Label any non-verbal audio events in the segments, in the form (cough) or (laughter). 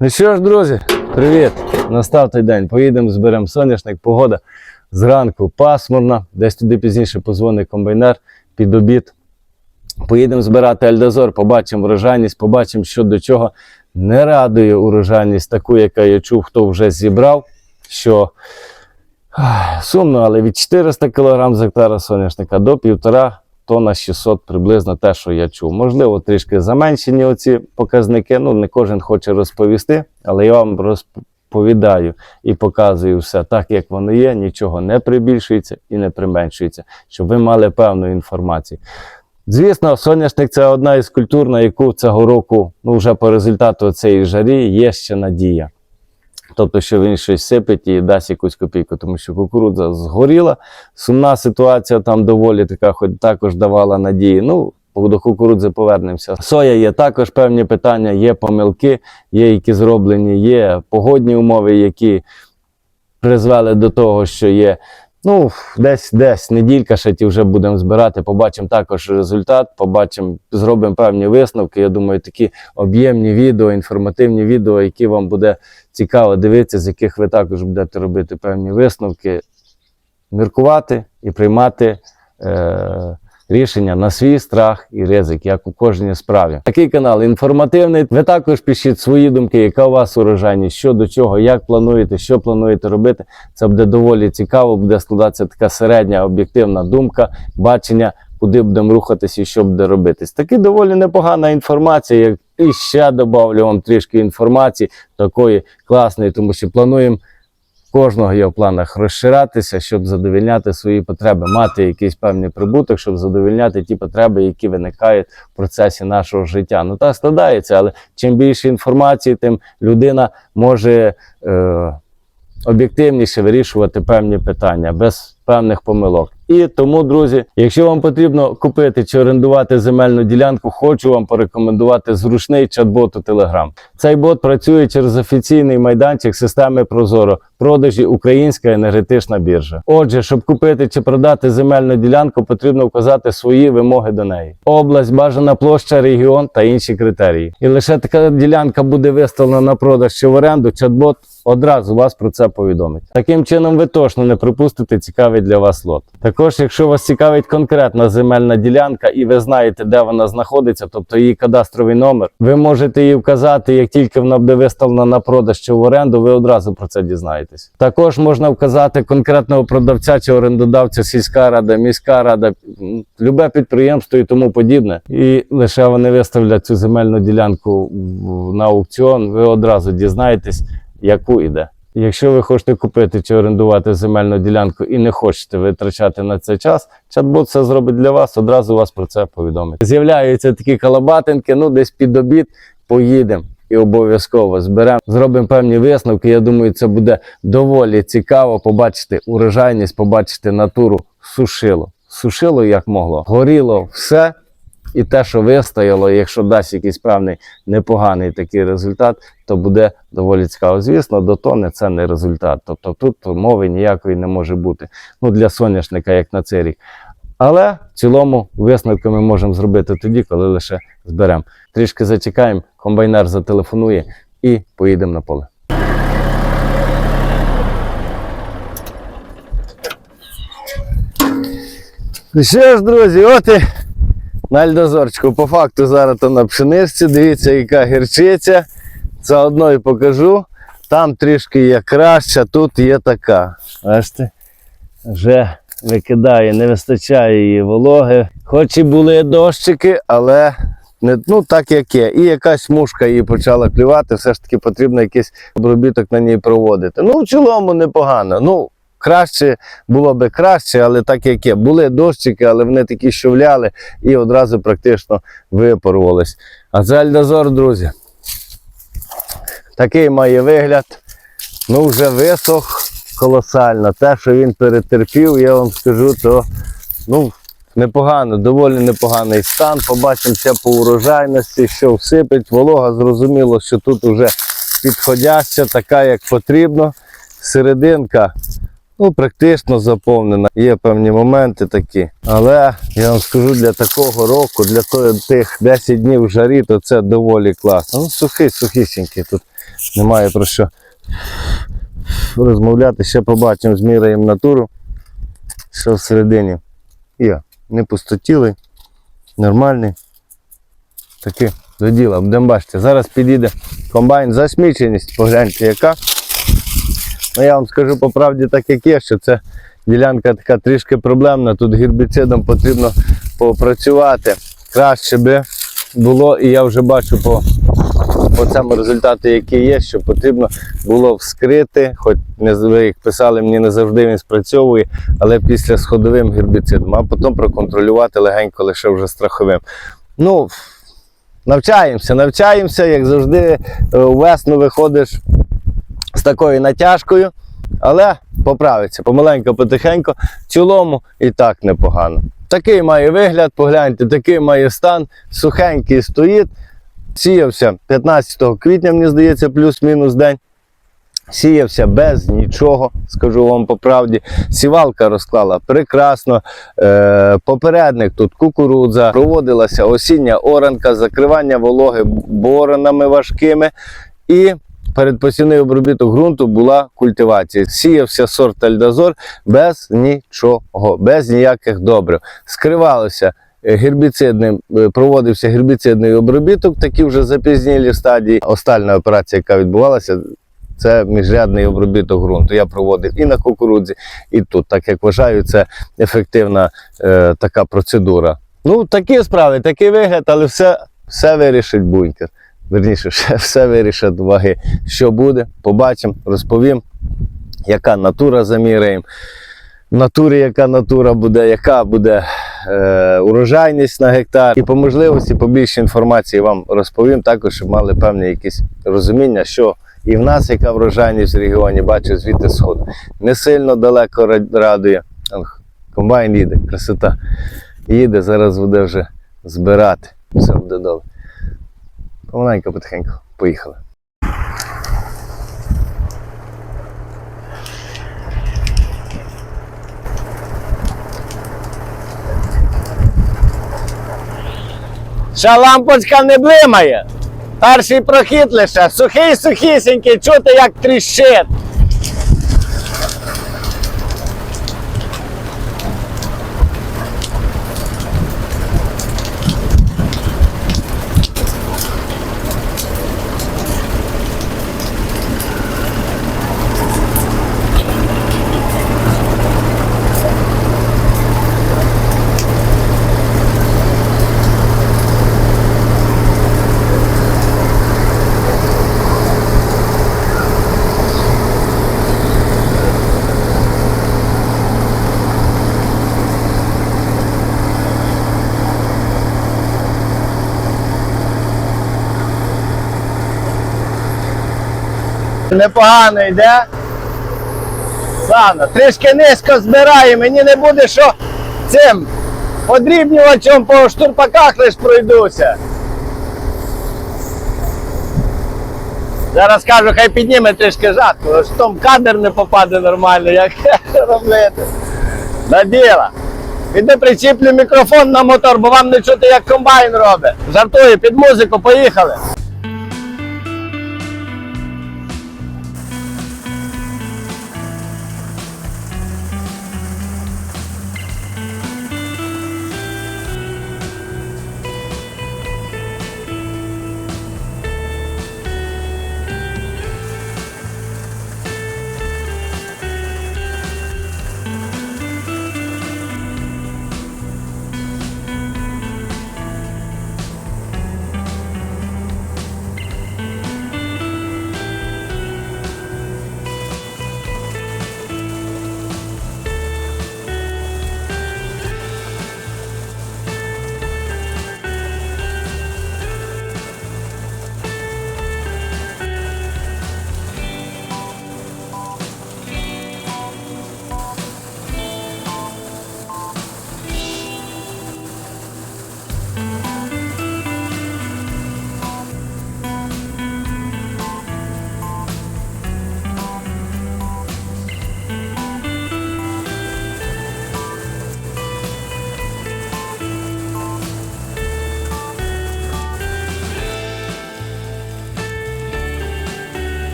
Ну що ж, друзі, привіт! Настав той день. Поїдемо, зберемо соняшник, погода зранку пасмурна, десь туди пізніше позвонить комбайнер під обід. Поїдемо збирати Альдазор, побачимо врожайність, побачимо, що до чого не радує урожайність, таку, яка я чув, хто вже зібрав. Що сумно, але від 400 кг з гектара соняшника до 1,5 тонна 600 приблизно те, що я чув. Можливо, трішки заменшені оці показники. Ну, не кожен хоче розповісти, але я вам розповідаю і показую все так, як воно є, нічого не прибільшується і не применшується, щоб ви мали певну інформацію. Звісно, соняшник це одна із культур, на яку цього року, ну вже по результату цієї жарі, є ще надія. Тобто, що він щось сипить і дасть якусь копійку, тому що кукурудза згоріла. Сумна ситуація там доволі така, хоч також давала надії. Ну, до кукурудзи повернемося. Соя є також певні питання, є помилки, є які зроблені, є погодні умови, які призвели до того, що є. Ну, десь десь неділька ще ті вже будемо збирати. Побачимо також результат, побачимо, зробимо певні висновки. Я думаю, такі об'ємні відео, інформативні відео, які вам буде цікаво дивитися, з яких ви також будете робити певні висновки, міркувати і приймати е, рішення на свій страх і ризик, як у кожній справі. Такий канал інформативний. Ви також пишіть свої думки, яка у вас урожайність, що до чого, як плануєте, що плануєте робити. Це буде доволі цікаво, буде складатися така середня об'єктивна думка, бачення. Куди будемо рухатися і що буде робитись. Таки доволі непогана інформація. як- І ще додавлю вам трішки інформації такої класної, тому що плануємо кожного є в планах розширатися, щоб задовільняти свої потреби, мати якийсь певний прибуток, щоб задовільняти ті потреби, які виникають в процесі нашого життя. Ну так складається, але чим більше інформації, тим людина може е, об'єктивніше вирішувати певні питання без певних помилок. І тому, друзі, якщо вам потрібно купити чи орендувати земельну ділянку, хочу вам порекомендувати зручний чат-бот у Telegram. Цей бот працює через офіційний майданчик системи Прозоро, продажі Українська енергетична біржа. Отже, щоб купити чи продати земельну ділянку, потрібно вказати свої вимоги до неї: область, бажана площа, регіон та інші критерії. І лише така ділянка буде виставлена на продаж чи в оренду. Чат-бот одразу вас про це повідомить. Таким чином, ви точно не пропустите цікавий для вас лот. Також, якщо вас цікавить конкретна земельна ділянка і ви знаєте, де вона знаходиться, тобто її кадастровий номер, ви можете її вказати, як тільки вона буде виставлена на продаж чи в оренду, ви одразу про це дізнаєтесь. Також можна вказати конкретного продавця чи орендодавця, сільська рада, міська рада, любе підприємство і тому подібне. І лише вони виставлять цю земельну ділянку на аукціон, ви одразу дізнаєтесь, яку іде. Якщо ви хочете купити чи орендувати земельну ділянку і не хочете витрачати на це час, чат-бот все зробить для вас, одразу вас про це повідомить. З'являються такі калабатинки, ну десь під обід поїдемо і обов'язково зберемо, зробимо певні висновки. Я думаю, це буде доволі цікаво побачити урожайність, побачити натуру сушило. Сушило як могло. Горіло все. І те, що вистояло, якщо дасть якийсь певний непоганий такий результат, то буде доволі цікаво. Звісно, до тони це не результат. Тобто тут мови ніякої не може бути. Ну, для соняшника, як на цей рік. Але в цілому висновки ми можемо зробити тоді, коли лише зберемо. Трішки зачекаємо, комбайнер зателефонує і поїдемо на поле. Ну Що ж, друзі, от і на альдозорчику. По факту зараз то на пшеничці. Дивіться, яка гірчиця. Заодно і покажу. Там трішки є краща, тут є така. Бачите, вже викидає, не вистачає її вологи. Хоч і були дощики, але не, ну, так як є. І якась мушка її почала клювати, все ж таки потрібно якийсь обробіток на ній проводити. Ну, в цілому непогано. Ну, краще було би краще, але так як є. Були дощики, але вони такі щовляли і одразу практично випарувались. А це Альдазор, друзі. Такий має вигляд. Ну, вже висох колосально. Те, що він перетерпів, я вам скажу, то ну, непогано, доволі непоганий стан. Побачимося по урожайності, що всипить. Волога зрозуміло, що тут вже підходяща, така, як потрібно. Серединка Ну, практично заповнена. Є певні моменти такі. Але я вам скажу, для такого року, для тих 10 днів в жарі, то це доволі класно. Ну, сухий, сухісінький. Тут немає про що розмовляти. Ще побачимо, зміряємо натуру. Що всередині. Є. Не пустотілий, нормальний. Таки до діла. Будемо бачити. Зараз підійде комбайн. Засміченість, погляньте, яка. Ну, я вам скажу по правді так, як є, що це ділянка така трішки проблемна. Тут гербіцидом потрібно попрацювати. Краще би було, і я вже бачу по, по цьому результату, який є, що потрібно було вскрити, хоч не ви як писали, мені не завжди він спрацьовує, але після сходовим гербіцидом, а потім проконтролювати легенько лише вже страховим. Ну, навчаємося, навчаємося, як завжди, е, весну виходиш такою натяжкою, але поправиться помаленько, потихеньку, в цілому і так непогано. Такий має вигляд, погляньте, такий має стан, сухенький стоїть. Сіявся 15 квітня, мені здається, плюс-мінус день. Сіявся без нічого, скажу вам по правді. Сівалка розклала прекрасно. Е, попередник тут кукурудза, проводилася осіння оранка, закривання вологи боронами важкими. І передпосівний обробіток ґрунту була культивація. Сіявся сорт Альдазор без нічого, без ніяких добрив. Скривалося гербіцидним, е, проводився гербіцидний обробіток, такі вже запізнілі стадії. Остальна операція, яка відбувалася, це міжрядний обробіток ґрунту. Я проводив і на кукурудзі, і тут. Так як вважаю, це ефективна е, така процедура. Ну, такі справи, такий вигляд, але все, все вирішить бункер. Верніше, все вирішать ваги. Що буде, побачимо, розповім, яка натура заміряємо. Натурі, яка натура буде, яка буде е, урожайність на гектар. І по можливості побільше інформації вам розповім, також щоб мали певне якісь розуміння, що і в нас яка врожайність в регіоні, бачу звідти сходу. Не сильно далеко радує. Комбайн їде, красота. Їде, зараз буде вже збирати. Все буде добре. Помаленько, потихеньку. Поїхали. Ще лампочка не блимає. Перший прохід лише. Сухий, сухісінький, чути як тріщить. Непогано йде. Ладно, трішки низько збирає, мені не буде що цим подрібнювачем по штурпаках лиш пройдуся. Зараз кажу, хай підніме трішки жатку, аж там кадр не попаде нормально, як (laughs) робити. На діло. Іди причіплю мікрофон на мотор, бо вам не чути, як комбайн робить. Жартую, під музику, поїхали.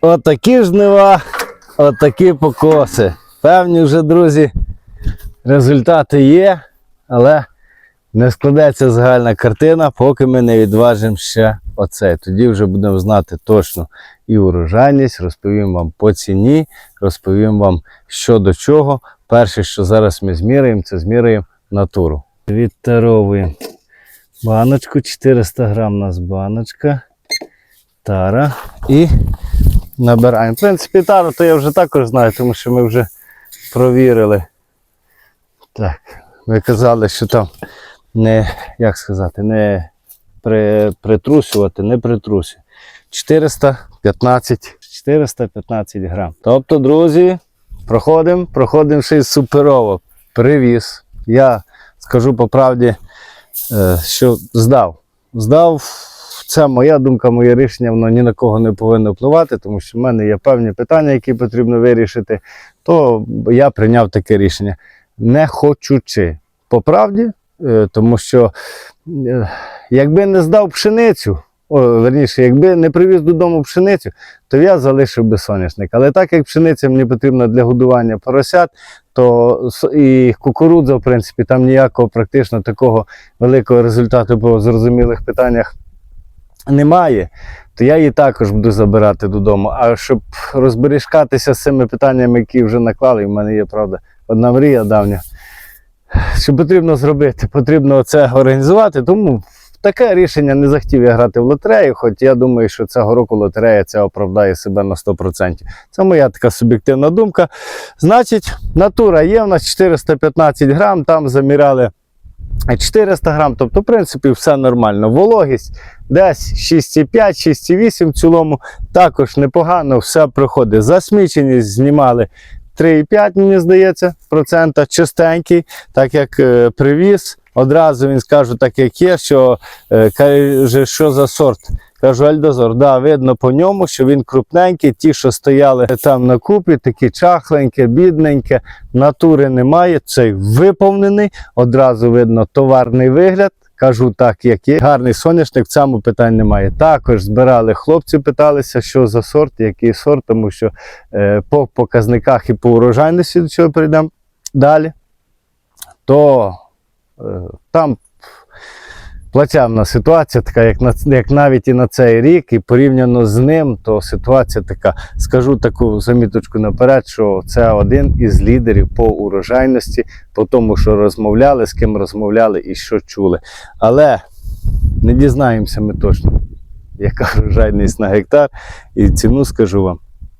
Отакі жнива, отакі покоси. Певні вже, друзі, результати є, але не складеться загальна картина, поки ми не відважимо ще оцей. Тоді вже будемо знати точно і урожайність, розповім вам по ціні, розповім вам що до чого. Перше, що зараз ми зміряємо, це зміряємо натуру. Відтаровуємо баночку, 400 грам у нас баночка, тара і набираємо. В принципі, тару то я вже також знаю, тому що ми вже провірили. Так, ви казали, що там не, як сказати, не при, притрусювати, не притрусюю. 415, 415 грам. Тобто, друзі, проходимо, проходимо ще й суперово. Привіз. Я скажу по правді, е, що здав. Здав. Це моя думка, моє рішення, воно ні на кого не повинно впливати, тому що в мене є певні питання, які потрібно вирішити. То я прийняв таке рішення. Не хочучи. По правді, е, тому що е, якби не здав пшеницю, о, верніше, якби не привіз додому пшеницю, то я залишив би соняшник. Але так як пшениця мені потрібна для годування поросят, то і кукурудза, в принципі, там ніякого практично такого великого результату по зрозумілих питаннях немає, то я її також буду забирати додому. А щоб розбережкатися з цими питаннями, які вже наклали, в мене є правда одна мрія давня. Що потрібно зробити? Потрібно це організувати. Тому таке рішення не захотів я грати в лотерею, хоч я думаю, що цього року лотерея ця оправдає себе на 100%. Це моя така суб'єктивна думка. Значить, натура є, у нас 415 грам, там заміряли 400 грам, тобто, в принципі, все нормально. Вологість десь 6,5, 6,8 в цілому. Також непогано все проходить. Засміченість знімали 3,5, мені здається, процента чистенький, так як е, привіз. Одразу він скажу, так як є, що е, каже, що за сорт. Кажу, Альдозор, да, видно по ньому, що він крупненький. Ті, що стояли там на купі, такі чахленькі, бідненькі, натури немає. Цей виповнений. Одразу видно товарний вигляд. Кажу так, як є. Гарний соняшник, в цьому питань немає. Також збирали хлопці, питалися, що за сорт, який сорт, тому що е, по показниках і по урожайності до чого перейдемо далі, то е, там плачевна ситуація, така, як, на, як навіть і на цей рік, і порівняно з ним, то ситуація така. Скажу таку заміточку наперед, що це один із лідерів по урожайності, по тому, що розмовляли, з ким розмовляли і що чули. Але не дізнаємося ми точно, яка врожайність на гектар. І ціну скажу вам,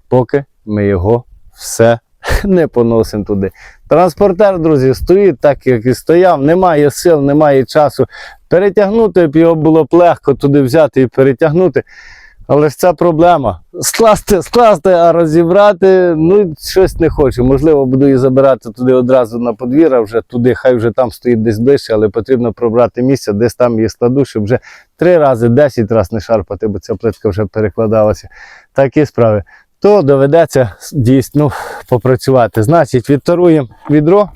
поки ми його все не поносимо туди. Транспортер, друзі, стоїть так, як і стояв, немає сил, немає часу. Перетягнути б його було б легко туди взяти і перетягнути. Але ж це проблема. Скласти, скласти, а розібрати, ну щось не хочу. Можливо, буду її забирати туди одразу на подвір'я, вже туди, хай вже там стоїть десь ближче, але потрібно пробрати місце, десь там її складу, щоб вже три рази, десять разів не шарпати, бо ця плитка вже перекладалася. Такі справи. То доведеться дійсно попрацювати. Значить, відтаруємо відро.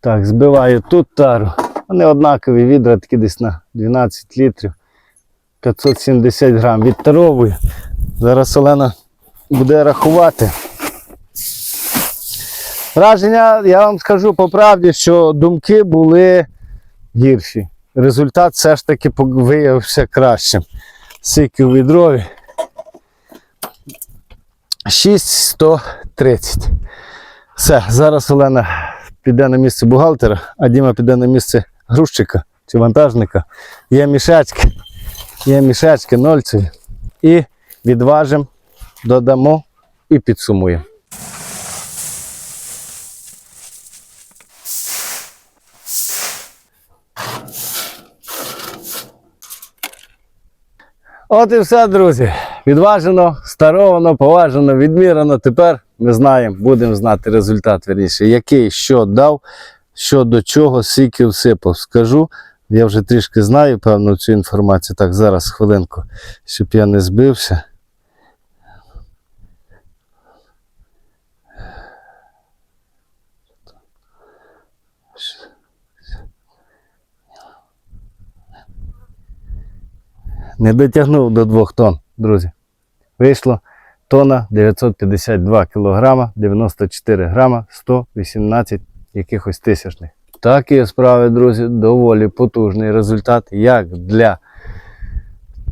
Так, збиваю тут тару. Вони однакові відра, такі десь на 12 літрів. 570 грам відтаровую. Зараз Олена буде рахувати. Враження, я вам скажу по правді, що думки були гірші. Результат все ж таки виявився кращим. Сики у відрові. 6130. Все, зараз Олена піде на місце бухгалтера, а Діма піде на місце грузчика чи вантажника. Є мішечки, є мішечки нольцеві. І відважимо, додамо і підсумуємо. От і все, друзі. Відважено, старовано, поважено, відмірено. Тепер ми знаємо, будемо знати результат, верніше, який що дав, що до чого, скільки всипав. Скажу. Я вже трішки знаю, певно, цю інформацію. Так, зараз хвилинку, щоб я не збився. Не дотягнув до двох тонн, друзі. Вийшло тонна 952 кілограма, 94 грама, 118 якихось тисячних. Такі справи, друзі, доволі потужний результат, як для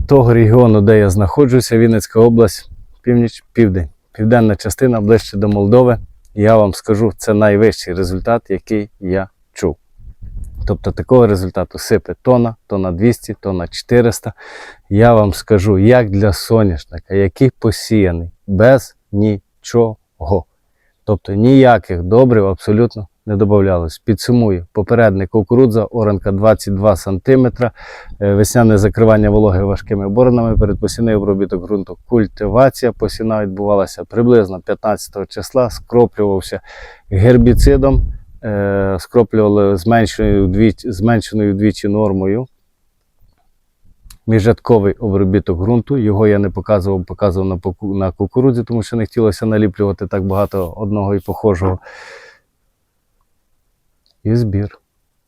того регіону, де я знаходжуся, Вінницька область, північ, південь, південна частина ближче до Молдови. Я вам скажу, це найвищий результат, який я чув. Тобто такого результату сипе тонна, тонна 200, тонна 400. Я вам скажу, як для соняшника, який посіяний без нічого. Тобто ніяких добрив абсолютно не додавалось. Підсумую, попередник кукурудза, оранка 22 см, весняне закривання вологи важкими боронами, передпосівний обробіток ґрунту, культивація посіна відбувалася приблизно 15 числа, скроплювався гербіцидом, е, скроплювали зменшеною вдвічі, зменшеною вдвічі нормою. Міжрядковий обробіток ґрунту. Його я не показував, показував на, на кукурудзі, тому що не хотілося наліплювати так багато одного і похожого. І збір.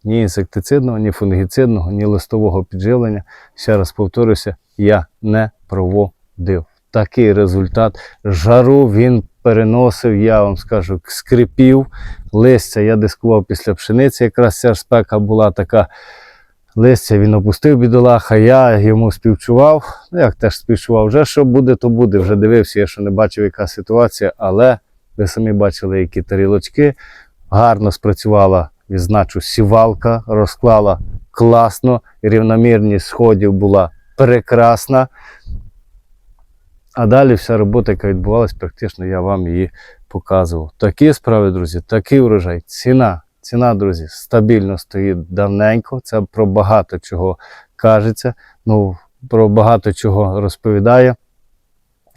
Ні інсектицидного, ні фунгіцидного, ні листового підживлення. Ще раз повторюся, я не проводив. Такий результат. Жару він переносив, я вам скажу, скрипів. Листя я дискував після пшениці. Якраз ця ж спека була така. Листя він опустив бідолаха, я йому співчував. Ну, як теж співчував, вже що буде, то буде. Вже дивився, я що не бачив, яка ситуація, але ви самі бачили, які тарілочки. Гарно спрацювала, відзначу, сівалка, розклала класно, рівномірність сходів була прекрасна. А далі вся робота, яка відбувалась, практично я вам її показував. Такі справи, друзі, такий урожай. Ціна. Ціна, друзі, стабільно стоїть давненько. Це про багато чого кажеться. Ну, про багато чого розповідає.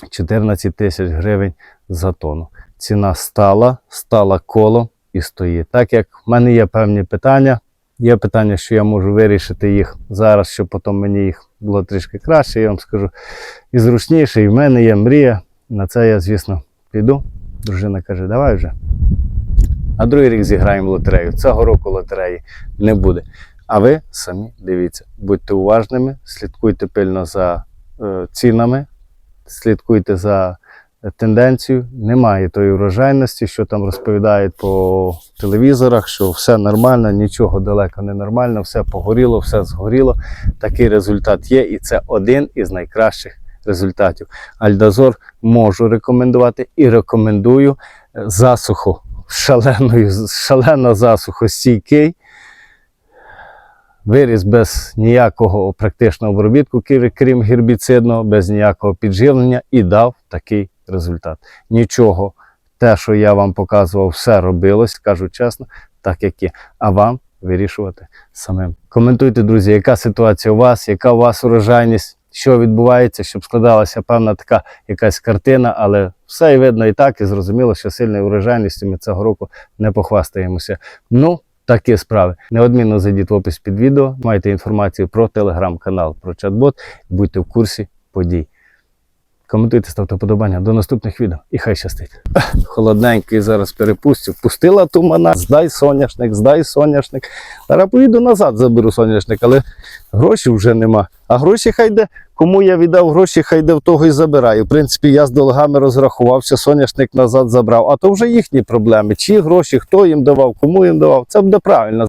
14 тисяч гривень за тонну. Ціна стала, стала колом і стоїть. Так як в мене є певні питання, є питання, що я можу вирішити їх зараз, щоб потім мені їх було трішки краще, я вам скажу і зручніше. І в мене є мрія. На це я, звісно, піду. Дружина каже, давай вже. А другий рік зіграємо лотерею. Цього року лотереї не буде. А ви самі дивіться, будьте уважними, слідкуйте пильно за е, цінами, слідкуйте за тенденцією. Немає тої врожайності, що там розповідають по телевізорах, що все нормально, нічого далеко не нормально, все погоріло, все згоріло. Такий результат є, і це один із найкращих результатів. Альдазор можу рекомендувати і рекомендую засуху шаленою, шалено засухостійкий. Виріс без ніякого практичного обробітку, крім гербіцидного, без ніякого підживлення і дав такий результат. Нічого, те, що я вам показував, все робилось, кажу чесно, так як є. А вам вирішувати самим. Коментуйте, друзі, яка ситуація у вас, яка у вас урожайність, що відбувається, щоб складалася певна така якась картина, але все і видно і так, і зрозуміло, що сильною урожайністю ми цього року не похвастаємося. Ну, такі справи. Неодмінно зайдіть в опис під відео, маєте інформацію про телеграм-канал, про чат-бот, будьте в курсі подій. Коментуйте, ставте подобання. До наступних відео і хай щастить. (laughs) Холодненький зараз перепустив. Пустила тумана, здай соняшник, здай соняшник. Зараз поїду назад, заберу соняшник, але грошей вже нема. А гроші хай де. Кому я віддав гроші, хай де в того і забираю. В принципі, я з долгами розрахувався, соняшник назад забрав. А то вже їхні проблеми. Чи гроші, хто їм давав, кому їм давав. Це буде правильно.